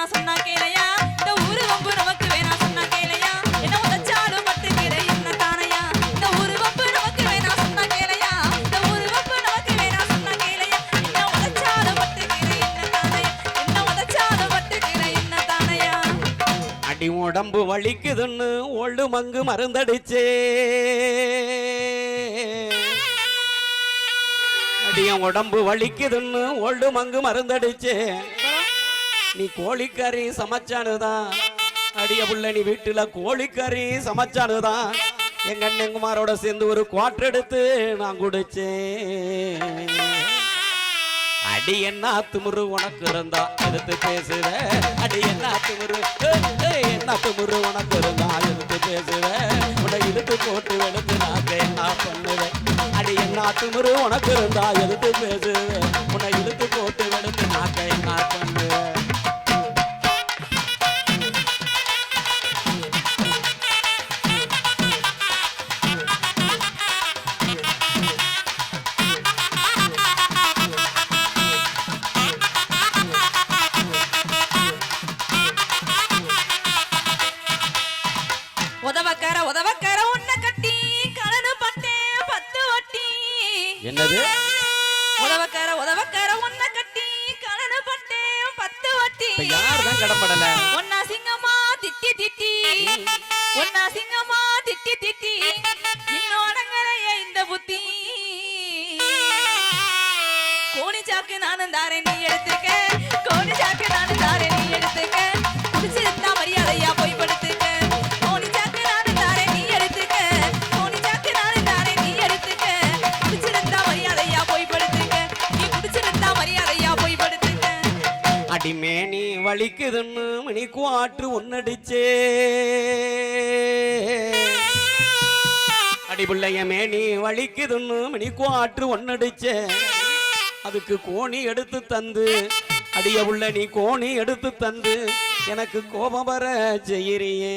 வேணா சொன்னா கேளையா? இந்த ஊரு வம்பு நமக்கு வேணா சொன்னா கேளையா? என்ன உதச்சாலும் பட்டுக்கிற என்ன தானையா இந்த ஊரு வம்பு நமக்கு வேணா சொன்னா கேளையா? இந்த ஊரு வம்பு நமக்கு வேணா சொன்னா கேளையா? என்ன உதச்சாலும் பட்டுக்கிற என்ன தானையா என்ன உதச்சாலும் பட்டுக்கிற என்ன தானையா அடி உடம்பு வலிக்குதுன்னு ஒழு மங்கு மருந்தடிச்சே. அடியன் உடம்பு வலிக்குதுன்னு ஒழு மங்கு மருந்தடிச்சே. நீ கோழிக்கறி சமைச்சானுதான். அடிய புள்ள நீ வீட்டுல கோழிக்கறி சமைச்சானுதான். எங்க அண்ணங்குமாரோட சேர்ந்து ஒரு குவாட்டர் எடுத்து நான் குடிச்சேன். அடி என்ன துமுரு உனக்கு இருந்தா எடுத்து பேசுவ. அடி என்ன துமுரு என்ன துமுரு உனக்கு இருந்தா எடுத்து பேசுவ. உன்னை இழுத்து போட்டு எடுத்து நான் என்ன பண்ணுவேன் அடி என்ன துமுரு உனக்கு இருந்தா எடுத்து பேசுவ. உன்னை இழுத்து போட்டு எடுத்து நான் என்ன பண்ணுவேன் ஒன்னா சிங்கமா திட்டி திட்டி இன்னும் இந்த புத்தி. கோணி சாக்கு நானும் தாரே நீ எடுத்துக்க. கோணி சாக்கு நானும் தாரே நீ எடுத்துக்க. குடிச்சிருந்தா மரியாதையா போய் படுத்துக்க. அடிமே வலிக்குதுன்னு மணி குவாற்று ஒன்னடிச்சே அடி பிள்ளைய மேனி வலிக்குதுன்னு மணி குவாற்று ஒன்னடிச்சே அதுக்கு கோணி எடுத்து தந்து அடிய உள்ள நீ கோணி எடுத்து தந்து எனக்கு கோபம் வர செய்யறியே.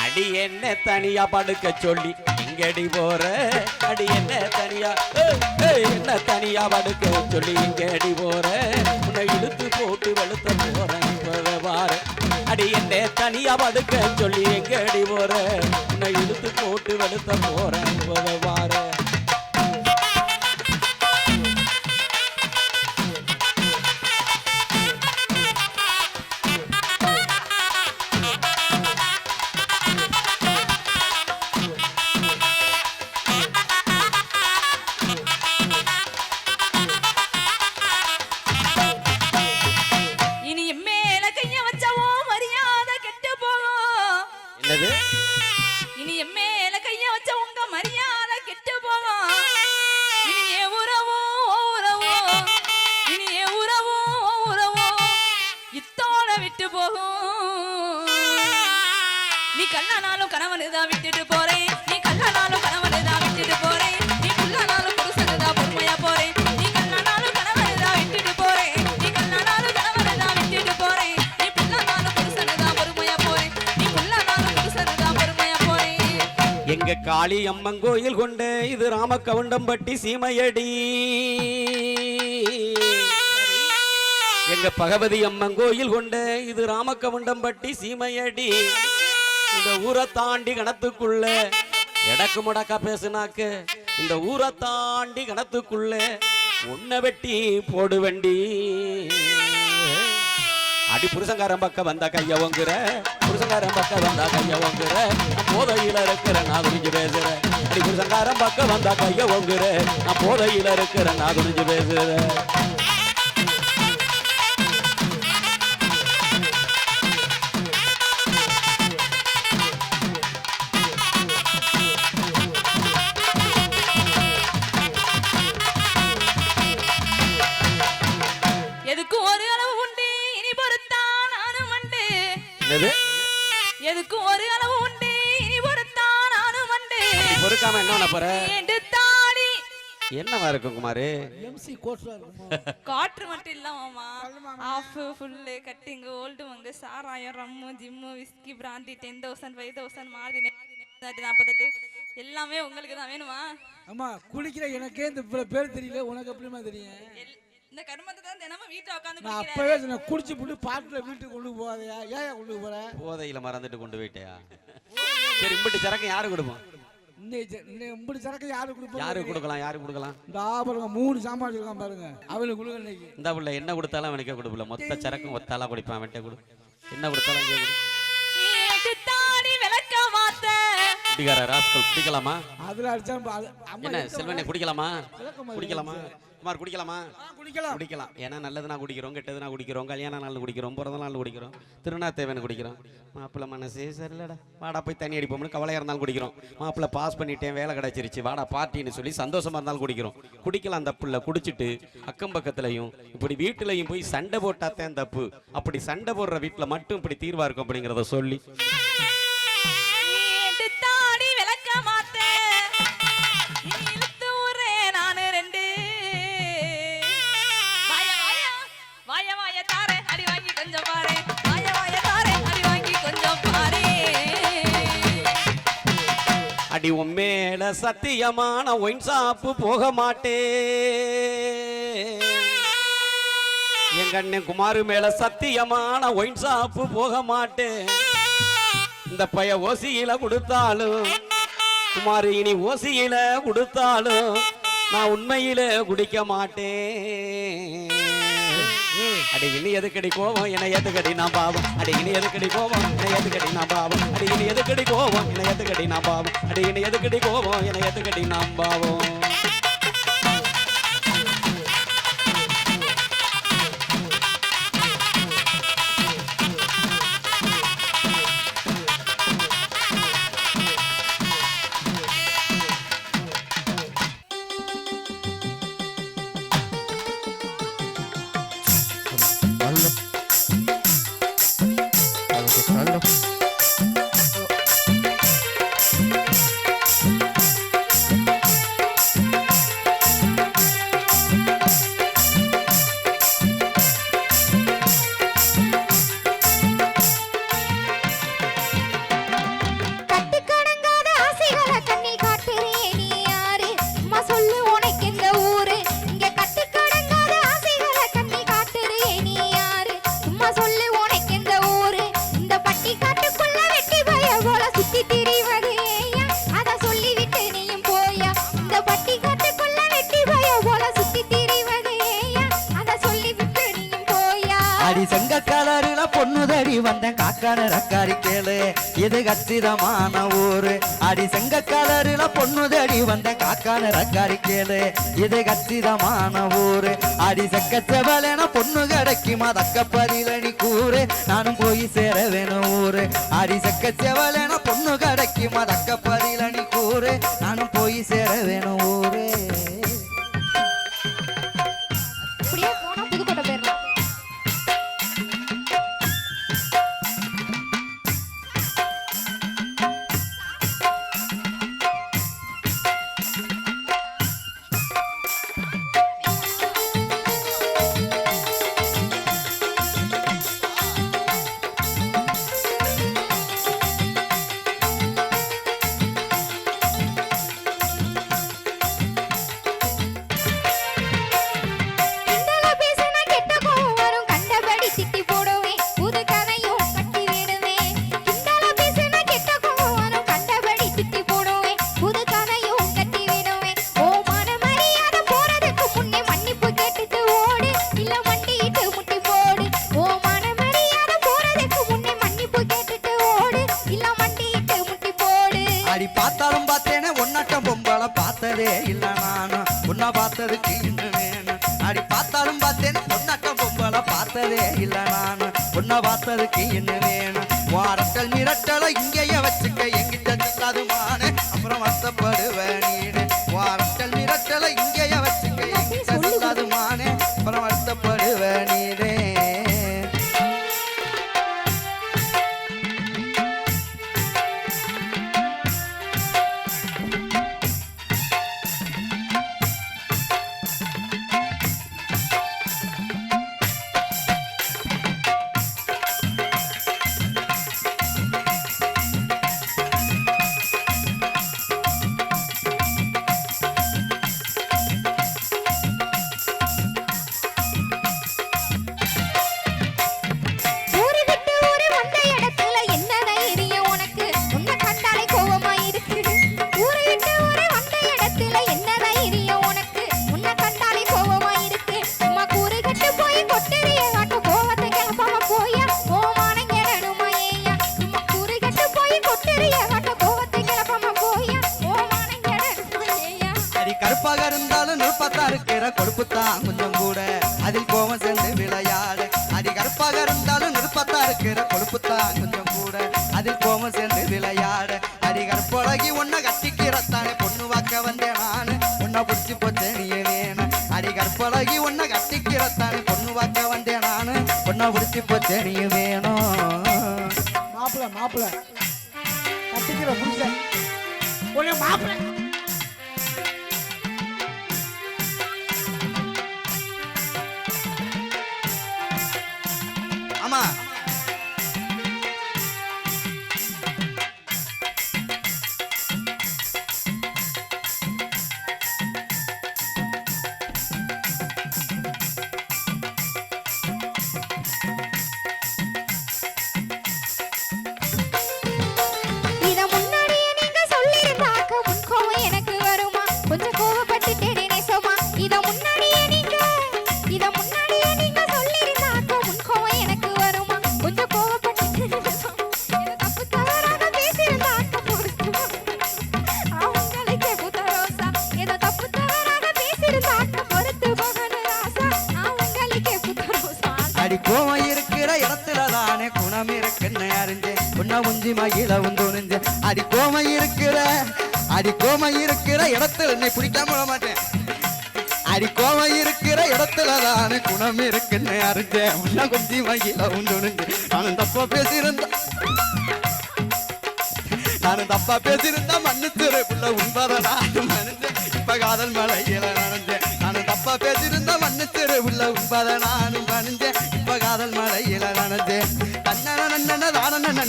அடி என்ன தனியா படுக்க சொல்லி எங்கடி போற? அடி என்ன தனியா? என்ன தனியா? படுக்க சொல்லி எங்கடி போற? உன்னை இழுத்து போட்டு வெளுத்த போறேன் இப்பவே அடி என்ன தனியா? படுக்க சொல்லி எங்கடி போற? உன்னை இழுத்து போட்டு வெளுத்த போறேன் இப்பவே எங்க காளி அம்மன் கோயில் கொண்டு இது ராமக்கவுண்டம்பட்டி சீமையடி. எங்க பகவதி அம்மன் கோயில் கொண்டு இது ராமக்கவுண்டம்பட்டி சீமையடி. இந்த ஊரை தாண்டி கணத்துக்குள்ள எடக்கு முடக்கா பேசுனாக்க இந்த ஊரை தாண்டி கணத்துக்குள்ள உன்னை வெட்டி போடுவண்டி. அடி புருஷங்காரன் பக்கம் வந்தா கைய ஒங்குற புருஷங்காரன் பக்கம் வந்தா கைய ஒங்குற போதையில இருக்கிற நான் குறிஞ்சு பேசுறேன் அடி புருஷங்காரன் பக்கம் வந்தா கைய ஒங்குற நான் போதையில இருக்கிற நான் குறிஞ்சு பேசுறேன் எதுக்கும் ஒரு அளவு உண்டு. இனி பொறுத்தான் நானும் உண்டு. பொறுக்காம என்ன பண்ண போற? ஏண்டு தாடி. என்னவா இருக்கும் குமாரு? எம்சி கோட்ஸா இருக்குமா? காற்று மட்டும் இல்லாமமா half full cutting Old Monk சாராயம் rum gym whisky brandy ten thousand five thousand மாறுதி நாற்பத்தெட்டு எல்லாமே உங்களுக்கு தான் வேணுமா? அம்மா குளிக்கிற எனக்கே இந்த இவ்வளவு பேர் தெரியல. உனக்கு எப்படிமா தெரியும்? இந்த கர்மத்தை தான் தினமும் வீட்டுல உட்காந்து நான் குடிக்கிறேன் அப்பவே சொன்னேன் குடிச்சு போட்டு பாட்டில் வீட்டுக்கு கொண்டு போகாதயா? ஏன் கொண்டு போற? போதையில மறந்துட்டு கொண்டு போயிட்டயா? சரி இம்பிட்டு சரக்கு யாரு கொடுப்போம்? இன்னைக்கு இப்படி சரக்கு யாரு கொடுப்போம்? யாரு கொடுக்கலாம் யாரு கொடுக்கலாம்? இந்த பாருங்க மூணு சாமான் வச்சிருக்கான் பாருங்க. அவனுக்கு கொடுங்க இன்னைக்கு. இந்த புள்ள என்ன கொடுத்தாலும் அவனுக்கே கொடுப்பல மொத்த சரக்கும் ஒத்தாலா குடிப்பான் அவன்கிட்ட கொடு. என்ன கொடுத்தாலும் குடிக்கார ராஸ்கல் குடிக்கலாமா? அதுல அடிச்சா என்ன செல்வனே குடிக்கலாமா? குடிக்கலாமா? குமார் குடிக்கலாமா? குடிக்கலாம். குடிக்கலாம். ஏன்னா நல்லது நான் குடிக்கிறோம் கெட்டது நான் குடிக்கிறோம் கல்யாண நாள் குடிக்கிறோம் பிறந்த நாள் குடிக்கிறோம் திருநாத்தேவன் குடிக்கிறோம். மாப்பிள்ளை மனசே சரியில்லடா. வாடா போய் தண்ணி அடிப்போம்னு கவலையாக இருந்தாலும் குடிக்கிறோம். மாப்பிள்ளை பாஸ் பண்ணிட்டேன் வேலை கிடைச்சிருச்சு. வாடா பார்ட்டின்னு சொல்லி சந்தோஷமா இருந்தாலும் குடிக்கிறோம். குடிக்கலாம் தப்பு இல்லை குடிச்சிட்டு அக்கம் பக்கத்துலையும் இப்படி வீட்டுலையும் போய் சண்டை போட்டாத்தான் தப்பு. அப்படி சண்டை போடுற வீட்டில் மட்டும் இப்படி தீர்வா இருக்கும் அப்படிங்கிறத சொல்லி. அடி உன் மேல சத்தியமான ஒயின் சாப்பு போக மாட்டேன் எங்க அண்ணன் குமாரு மேல சத்தியமான ஒயின் சாப்பு போக மாட்டேன் இந்த பைய ஓசியில கொடுத்தாலும் குமாரு இனி ஓசியில கொடுத்தாலும் நான் உண்மையில குடிக்க மாட்டேன் அடி இனி எதுக்கடி கோவம் என்னை எதுக்கடி நான் பாவம்? அடி இனி எதுக்கடி கோவம் என்னை எதுக்கடி நான் பாவம்? அடி இனி எதுக்கடி கோவம் என்னை எதுக்கடி நான் பாவம்? அடி இனி எதுக்கடி கோவம் என்னை எதுக்கடி நான் பாவம்? கலரில பொண்ணுதடி வந்தேன். காக்கான ரக்காரி கேளு. இது கச்சிதமான ஊரு. அடி செங்க கலரில பொண்ணுதடி வந்தேன். காக்கான ரக்காரி கேளு. இது கச்சிதமான ஊரு. அடி செக்க செவலென பொண்ணு கிடைக்குமா? தக்க பதிலடி கூறு. நானும் போய் சேர வேணும் ஊரு. அடி செக்க செவலென பொண்ணு கிடைக்குமா? தக்க பதிலடி கூறு. இல்ல நானும் உன்னை பார்த்ததுக்கு இன்னும் வேணும் அடி பார்த்தாலும் பார்த்தேன் ஒன்னாட்டம் பொம்பளை பார்த்ததே இல்ல நானும் உன்னை பார்த்ததுக்கு இன்னும் வேணும் வாரட்டல் மிரட்டலை இங்கேயே வச்சுக்க. எங்கிட்ட சொல்லாதுமானே அப்புறம் வருத்தப்படுவேன். இருக்கிற கொஞ்சம் கூட. அதில் கோவம் சேர்ந்து விளையாடு. அடி கருப்பாக இருந்தாலும் நெருப்பத்தா இருக்கிற கொழுப்புத்தான் கொஞ்சம் கூட. அதில் கோவம் சேர்ந்து விளையாடு. அடி கருப்பழகி உன்னை கட்டிக்கிறத்தானே பொண்ணு வாக்க வந்தேன் நான். உன்னை பிடிச்சி போச்சே நீ வேணும் அடி கற்பழகி உன்னை கட்டிக்கிறத்தானே பொண்ணு வாக்க வந்தேன் நான். உன்னை பிடிச்சி போச்சே நீ வேணும் மாப்பிள்ள மாப்பிள்ள கட்டிக்கிற புருஷன். உன்னை மாப்பிள்ள ஆமா மகிழ அடி கோமை இருக்கிற அடி கோமை இருக்கிற இடத்துல என்னை பிடிக்காம விட மாட்டேன். அடி கோமை இருக்கிற இடத்துல தானே குணம் இருக்குன்னு அறிஞ்சேன். உன்னை குஞ்சி மகிழ உந்துணிஞ்சேன் நானும் தப்பா பேசியிருந்தேன். நானும் தப்பா பேசியிருந்தா மன்னிச்சிரு புள்ள உண்பதை நானும் மனுஞ்சேன் இப்ப காதல் மலையில நனைஞ்சேன் நானும் தப்பா பேசியிருந்தா மன்னிச்சிரு புள்ள உண்பதை நானும் மனுஞ்சேன்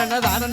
தனதான